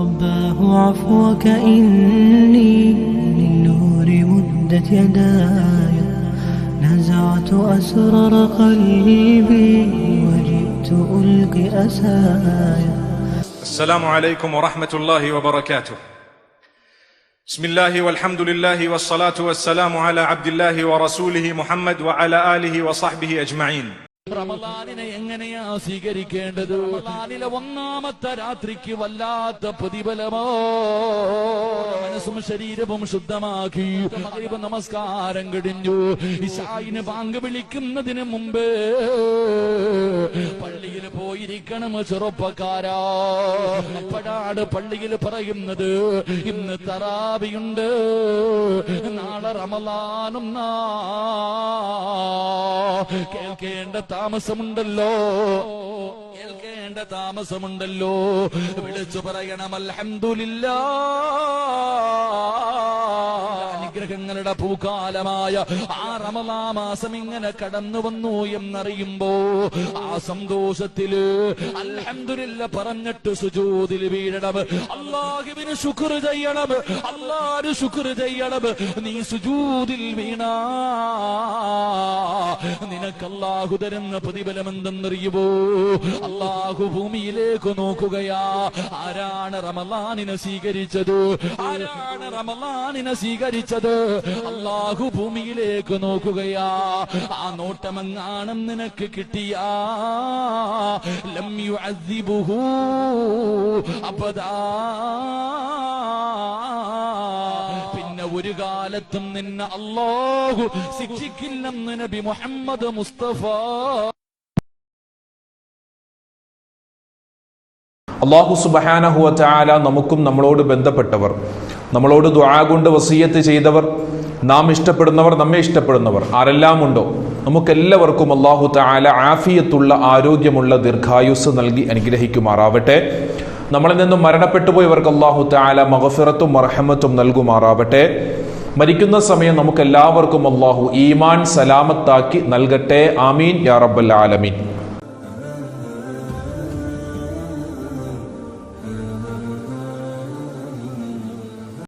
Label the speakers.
Speaker 1: رباه عفوك إني للنور مدت يداي نزعت أسرار قلبي وجئت ألقي أسايا
Speaker 2: السلام عليكم ورحمة الله وبركاته. بسم الله والحمد لله والصلاة والسلام على عبد الله ورسوله محمد وعلى آله وصحبه أجمعين.
Speaker 3: റമദാനിനെ എങ്ങനെയാ സ്വീകരിക്കേണ്ടത്? റമദാനിലെ ഒന്നാമത്തെ രാത്രിക്ക് വല്ലാത്ത പ്രതിഫലമോ? മനസ്സും ശരീരവും ശുദ്ധമാക്കി. മഗ്രിബ് നമസ്കാരം കഴിഞ്ഞു ഇശായിന് പാങ്ക് വിളിക്കുന്നതിന് മുമ്പേ പള്ളിയിൽ പോയിരിക്കണം ചെറുപ്പക്കാരാ. പടാട് പള്ളിയിൽ പറയുന്നത്. ഇന്ന് തറാവിയുണ്ട്. നാളെ റമലാനും നാ കേൾക്കേണ്ട താമസമുണ്ടല്ലോ. കേൾക്കേണ്ട താമസമുണ്ടല്ലോ. വിളിച്ചു പറയണം അൽഹംദുലില്ലാ. അനുഗ്രഹങ്ങളുടെ ഭൂകാലമായ ആ റമലാ മാസം ഇങ്ങനെ കടന്നു വന്നു എന്നറിയുമ്പോ ആ സന്തോഷത്തിൽ അൽഹംദുലില്ല പറഞ്ഞിട്ട് സുജൂതിൽ വീഴണം. അള്ളാഹുവിന് ശുക്ർ ചെയ്യണം. അള്ളാഹ് ശുക്ർ ചെയ്യണം. നീ സുജൂതിൽ വീണാ. നിനക്ക് അള്ളാഹു തരുന്ന പ്രതിഫലം എന്തെന്നറിയുമോ അള്ളാഹു ഭൂമിയിലേക്ക് നോക്കുകയാ. ആരാണ് റമലാനിനെ സ്വീകരിച്ചത്? ആരാണ് റമലാനിനെ സ്വീകരിച്ചത്? അള്ളാഹു ഭൂമിയിലേക്ക് നോക്കുകയാ. ആ നോട്ടമെങ്ങാണം നിനക്ക് കിട്ടിയാ. പിന്നെ ഒരു കാലത്തും നിന്നെ അള്ളാഹു ശിക്ഷിക്കില്ലെന്ന് നബി മുഹമ്മദ് മുസ്തഫ.
Speaker 4: അള്ളാഹു സുബഹാനഹുവ ചാല നമുക്കും നമ്മളോട് ബന്ധപ്പെട്ടവർ നമ്മളോട് ദുആ കൊണ്ട് വസീയത്ത് ചെയ്തവർ നാം ഇഷ്ടപ്പെടുന്നവർ നമ്മെ ഇഷ്ടപ്പെടുന്നവർ ആരെല്ലാം ഉണ്ടോ നമുക്കെല്ലാവർക്കും അള്ളാഹു താല ആഫിയത്തുള്ള ആരോഗ്യമുള്ള ദീർഘായുസ് നൽകി അനുഗ്രഹിക്കുമാറാവട്ടെ. നമ്മളിൽ നിന്നും മരണപ്പെട്ടു പോയവർക്ക് അള്ളാഹു താല മഹഫിറത്തും മർഹമത്തും നൽകുമാറാവട്ടെ. മരിക്കുന്ന സമയം നമുക്ക് എല്ലാവർക്കും അള്ളാഹു ഈമാൻ സലാമത്താക്കി നൽകട്ടെ. ആമീൻ. യാ റബ്ബൽ ആലമീൻ.